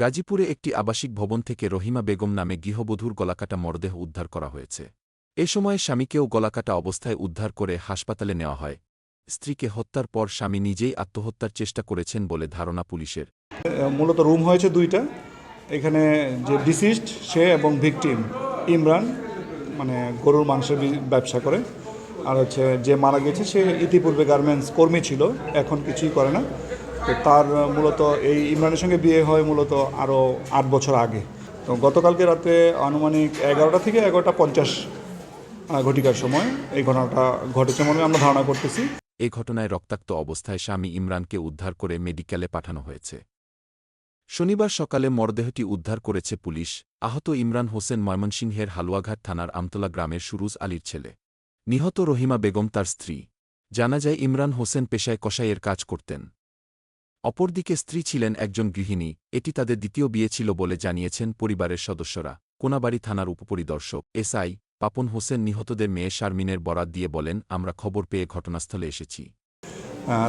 গাজীপুরে একটি আবাসিক ভবন থেকে রহিমা বেগম নামে গৃহবধূর গলাকাটা মরদেহ উদ্ধার করা হয়েছে। এ সময় স্বামীকেও গলাকাটা অবস্থায় উদ্ধার করে হাসপাতালে নেওয়া হয়। স্ত্রীকে হত্যার পর স্বামী নিজেই আত্মহত্যার চেষ্টা করেছেন বলে ধারণা পুলিশের। মূলত রুম হয়েছে দুইটা। এখানে যে ডিসিস্ট সে এবং ভিকটিম ইমরান মানে গরুর মাংসের ব্যবসা করে। আর হচ্ছে যে মারা গেছে, সে ইতিপূর্বে গার্মেন্টস কর্মী ছিল, এখন কিছুই করে না। তো তার মূলত এই ইমরানের সঙ্গে বিয়ে হয় মূলত আরও আট বছর আগে। তো গতকালকে রাতে আনুমানিক এগারোটা থেকে এগারোটা পঞ্চাশ ঘটিকার সময় এই ঘটনাটা ঘটেছে মনে আমরা ধারণা করতেছি। এই ঘটনায় রক্তাক্ত অবস্থায় স্বামী ইমরানকে উদ্ধার করে মেডিকেলে পাঠানো হয়েছে। শনিবার সকালে মরদেহটি উদ্ধার করেছে পুলিশ। আহত ইমরান হোসেন ময়মনসিংহের হালুয়াঘাট থানার আমতলা গ্রামের সুরুজ আলীর ছেলে। নিহত রহিমা বেগম তার স্ত্রী। জানা যায়, ইমরান হোসেন পেশায় কসাইয়ের কাজ করতেন। অপরদিকে স্ত্রী ছিলেন একজন গৃহিণী, এটি তাদের দ্বিতীয় বিয়ে ছিল বলে জানিয়েছেন পরিবারের সদস্যরা। কোনাবাড়ি থানার উপপরিদর্শক, এসআই, পাপন হোসেন নিহতদের মেয়ে শারমিনের বরাত দিয়ে বলেন, আমরা খবর পেয়ে ঘটনাস্থলে এসেছি।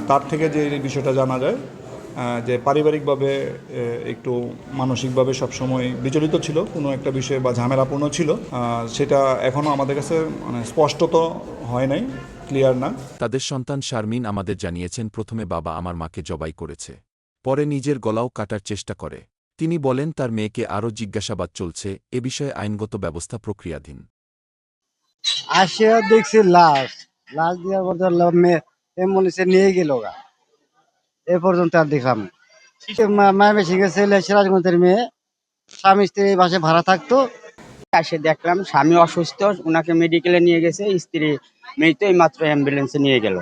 তার থেকে যে বিষয়টা জানা যায় যে পারিবারিকভাবে একটু মানসিকভাবে সবসময় বিচলিত ছিল, কোনো একটা বিষয়ে বা ঝামেলাপূর্ণ ছিল সেটা এখনও আমাদের কাছে মানে স্পষ্ট তো হয় নাই। ক্লিয়ার না? তাদের সন্তান শারমিন আমাদের জানিয়েছেন প্রথমে বাবা আমার মাকে জবাই করেছে পরে নিজের গলাও কাটার চেষ্টা করে। তিনি বলেন তার মেয়েকে আরও জিজ্ঞাসাবাদ চলছে এ বিষয়ে আইনগত ব্যবস্থা প্রক্রিয়াধীন। আসে দেখছি লাশ। লাশ দেওয়ার পর অ্যাম্বুলেন্সে নিয়ে গেল গা। এ পর্যন্ত আর দেখলাম মায়ের সিংহের ছেলে সিরাজগঞ্জের মেয়ে। স্বামী স্ত্রী এই বাসে ভাড়া থাকতো। এসে দেখলাম স্বামী অসুস্থ ওনাকে মেডিকেলে নিয়ে গেছে, স্ত্রী মেয়ে মাত্র অ্যাম্বুলেন্সে নিয়ে গেল।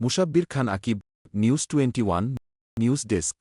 Musabbir Khan Akib news twenty one news desk